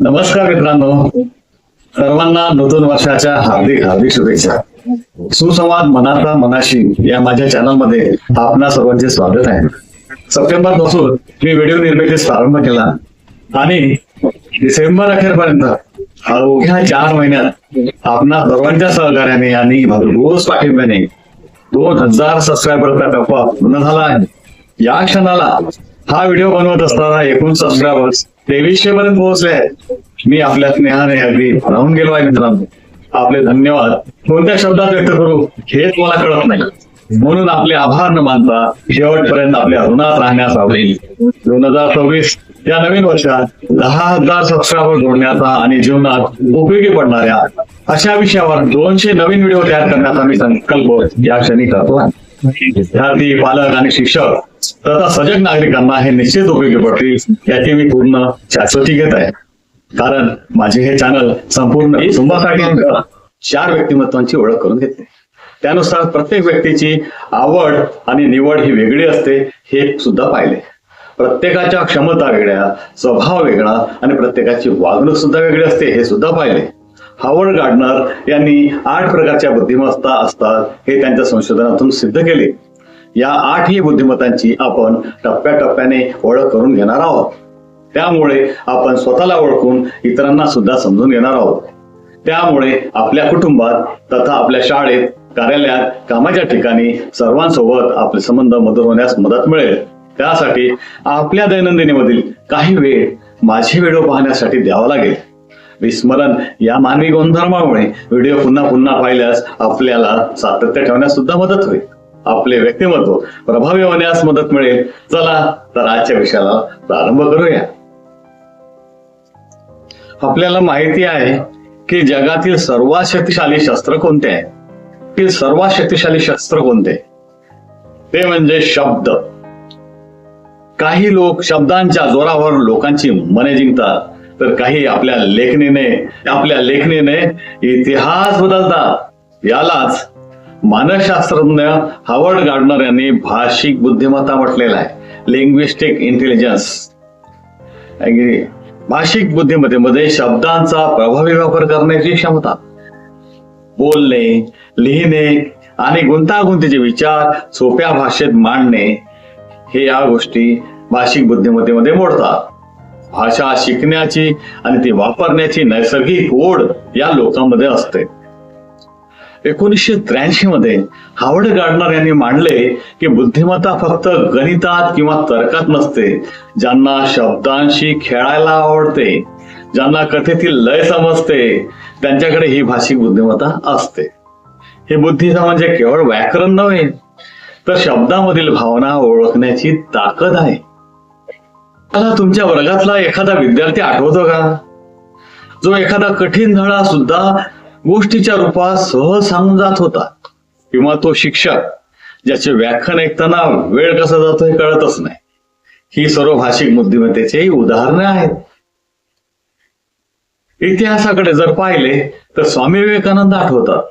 नमस्कार मित्रांनो. सर्वांना नूतन वर्षाच्या हार्दिक हार्दिक शुभेच्छा. सुसंवाद मनाचा मनाशी या माझ्या चॅनलमध्ये आपणा सर्वांचे स्वागत आहे. सप्टेंबरपासून मी व्हिडिओ निर्मितीस प्रारंभ केला आणि डिसेंबर अखेरपर्यंत अवघ्या चार महिन्यात आपणा सर्वांच्या सहकार्याने आणि भरघोस पाठिंब्याने दोन हजार सबस्क्रायबरचा टप्पा पूर्ण झाला आहे. या क्षणाला हा व्हिडिओ बनवत असताना एकूण सबस्क्रायबर्स तेवीसशे पर्यंत पोहोचले आहेत. मी आपल्या स्नेहाने अगदी राहून गेलो आहे मित्रांनो. आपले धन्यवाद. कोणत्या शब्दात व्यक्त करू हेच मला कळत नाही. म्हणून आपले आभार न मानता शेवटपर्यंत आपल्या ऋणात राहण्यास आवडेल. दोन हजार सव्वीस या नवीन वर्षात दहा हजार सबस्क्रायबर जोडण्याचा आणि जीवनात उपयोगी पडणाऱ्या अशा विषयावर दोनशे नवीन व्हिडिओ तयार करण्याचा मी संकल्प या क्षणी करतो. विद्यार्थी पालक आणि शिक्षक तथा सजग नागरिकांना हे निश्चित उपयोगी पडतील याची मी पूर्ण शाश्वती घेत आहे. कारण माझे हे चॅनल संपूर्ण कुटुंबासाठी चार व्यक्तिमत्वांची ओळख करून घेतले त्यानुसार प्रत्येक व्यक्तीची आवड आणि निवड ही वेगळी असते हे सुद्धा पाहिले. प्रत्येकाच्या क्षमता वेगळ्या स्वभाव वेगळा आणि प्रत्येकाची वागणूक सुद्धा वेगळी असते हे सुद्धा पाहिले. हावर्ड गार्डनर यांनी आठ प्रकारच्या बुद्धिमत्ता असतात हे त्यांच्या संशोधनातून सिद्ध केले. या आठही बुद्धिमत्तांची आपण टप्प्याटप्प्याने ओळख करून घेणार आहोत. त्यामुळे आपण स्वतःला ओळखून इतरांना सुद्धा समजून घेणार आहोत. त्यामुळे आपल्या कुटुंबात तथा आपल्या शाळेत कार्यालयात कामाच्या ठिकाणी सर्वांसोबत आपले संबंध मधुर होण्यास मदत मिळेल. त्यासाठी आपल्या दैनंदिनीमधील काही वेळ माझी व्हिडिओ पाहण्यासाठी द्यावा लागेल. विस्मरण या मानवी गुणधर्मामुळे व्हिडिओ पुन्हा पुन्हा पाहिल्यास आपल्याला सातत्य ठेवण्यास सुद्धा मदत होईल. आपले व्यक्तिमत्व प्रभावी होण्यास मदत मिळेल. चला तर आजच्या विषयाला प्रारंभ करूया. आपल्याला माहिती आहे की जगातील सर्वात शक्तिशाली शस्त्र कोणते आहे? ते सर्वात शक्तिशाली शस्त्र कोणते? ते म्हणजे शब्द. काही लोक शब्दांच्या जोरावर लोकांची मने जिंकतात तर काही आपल्या लेखणीने आपल्या लेखणीने इतिहास बदलतात. यालाच मानसशास्त्रज्ञ हावर्ड गार्डनर यांनी भाषिक बुद्धिमत्ता म्हटलेला आहे. लिंग्विस्टिक इंटेलिजन्स भाषिक बुद्धिमत्तेमध्ये शब्दांचा प्रभावी वापर करण्याची क्षमता. बोलणे लिहिणे आणि गुंतागुंतीचे विचार सोप्या भाषेत मांडणे हे या गोष्टी भाषिक बुद्धिमत्तेमध्ये मोडतात. भाषा शिकण्याची आणि ती वापरण्याची नैसर्गिक ओढ या लोकांमध्ये असते. एकोणीसशे त्र्याऐंशी मध्ये हावड गार्डनर यांनी मांडले की बुद्धिमत्ता फक्त गणितात किंवा तर्कात नसते ज्यांना शब्दांशी खेळायला आवडते ज्यांना कथेतील लय समजते त्यांच्याकडे ही भाषिक बुद्धिमत्ता असते. हे बुद्धीचा म्हणजे केवळ व्याकरण नव्हे तर शब्दामधील भावना ओळखण्याची ताकद आहे. मला तुमच्या वर्गातला एखादा विद्यार्थी आठवतो का? जो एखादा कठीण धडा सुद्धा गोष्टीच्या रूपात सहज सांगून जात होता किंवा तो शिक्षक ज्याचे व्याख्यान ऐकताना वेळ कसा जातो हे कळतच नाही. ही सर्व भाषिक बुद्धिमत्तेची उदाहरणे आहेत. इतिहासाकडे जर पाहिले तर स्वामी विवेकानंद आठवतात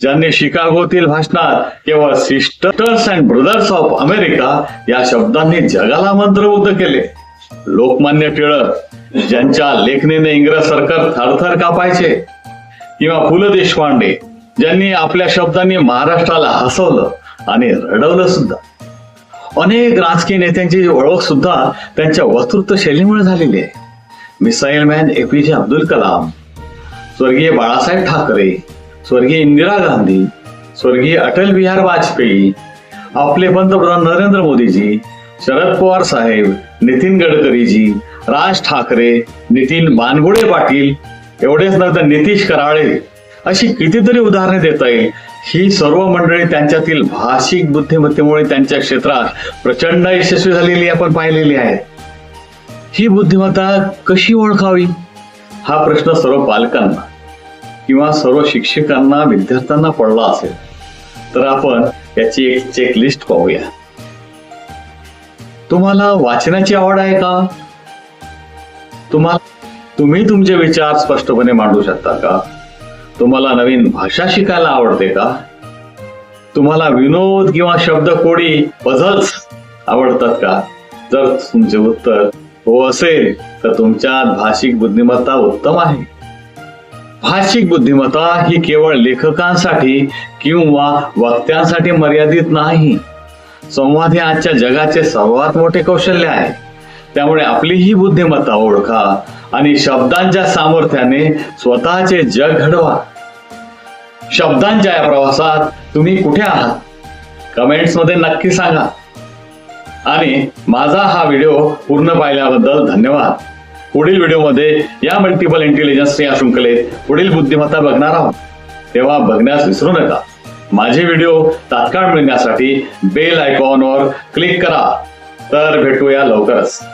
ज्यांनी शिकागोतील भाषणात केवळ sisters and brothers of America या शब्दांनी जगाला मंत्रमुग्ध केले. लोकमान्य टिळक ज्यांच्या लेखणीने इंग्रज सरकार थरथर कापायचे किंवा पु ल देशपांडे ज्यांनी आपल्या शब्दांनी महाराष्ट्राला हसवलं आणि रडवलं सुद्धा. अनेक राजकीय नेत्यांची ओळख सुद्धा त्यांच्या वक्तृत्व शैलीमुळे झालेली आहे. Missile man APJ Abdul Kalam स्वर्गीय बाळासाहेब ठाकरे स्वर्गीय इंदिरा गांधी स्वर्गीय अटल बिहार वाजपेयी आपले पंतप्रधान नरेंद्र मोदीजी शरद पवार साहेब नितीन गडकरीजी राज ठाकरे नितीन बानगुडे पाटील एवढेच नव्हे तर नितीश कराळे अशी कितीतरी उदाहरणे देता येईल ही सर्व मंडळी त्यांच्यातील भाषिक बुद्धिमत्तेमुळे त्यांच्या क्षेत्रात प्रचंड यशस्वी झालेली आपण पाहिलेली आहे. ही बुद्धिमत्ता कशी ओळखावी? हा प्रश्न सर्व पालकांना किंवा सर्व शिक्षकांना विद्यार्थ्यांना पडला असेल. तर आपण याची एक चेकलिस्ट पाहूया. तुम्हाला वाचनाची आवड आहे का? तुम्हाला तुम्ही तुमचे विचार स्पष्टपणे मांडू शकता का? तुम्हाला नवीन भाषा शिकायला आवडते का? तुम्हाला विनोद किंवा शब्दकोडी पझल्स आवडतात का? जर तुमचे उत्तर हो असेल तर तुमच्यात भाषिक बुद्धिमत्ता उत्तम आहे. भाषिक बुद्धिमत्ता ही केवळ लेखकांसाठी किंवा वक्त्यांसाठी मर्यादित नाही. संवाद हे आजच्या जगाचे सर्वात मोठे कौशल्य आहे. त्यामुळे आपली ही बुद्धिमत्ता ओळखा आणि शब्दांच्या सामर्थ्याने स्वतःचे जग घडवा. शब्दांच्या या प्रवासात तुम्ही कुठे आहात? कमेंट्समध्ये नक्की सांगा. आणि माझा हा व्हिडिओ पूर्ण पाहिल्याबद्दल धन्यवाद. पुढील व्हिडिओमध्ये या मल्टिपल इंटेलिजन्स या शृंखलेत पुढील बुद्धिमत्ता बघणार आहोत. तेव्हा बघण्यास विसरू नका. माझे व्हिडिओ तात्काळ मिळण्यासाठी बेल आयकॉनवर क्लिक करा. तर भेटूया लवकरच.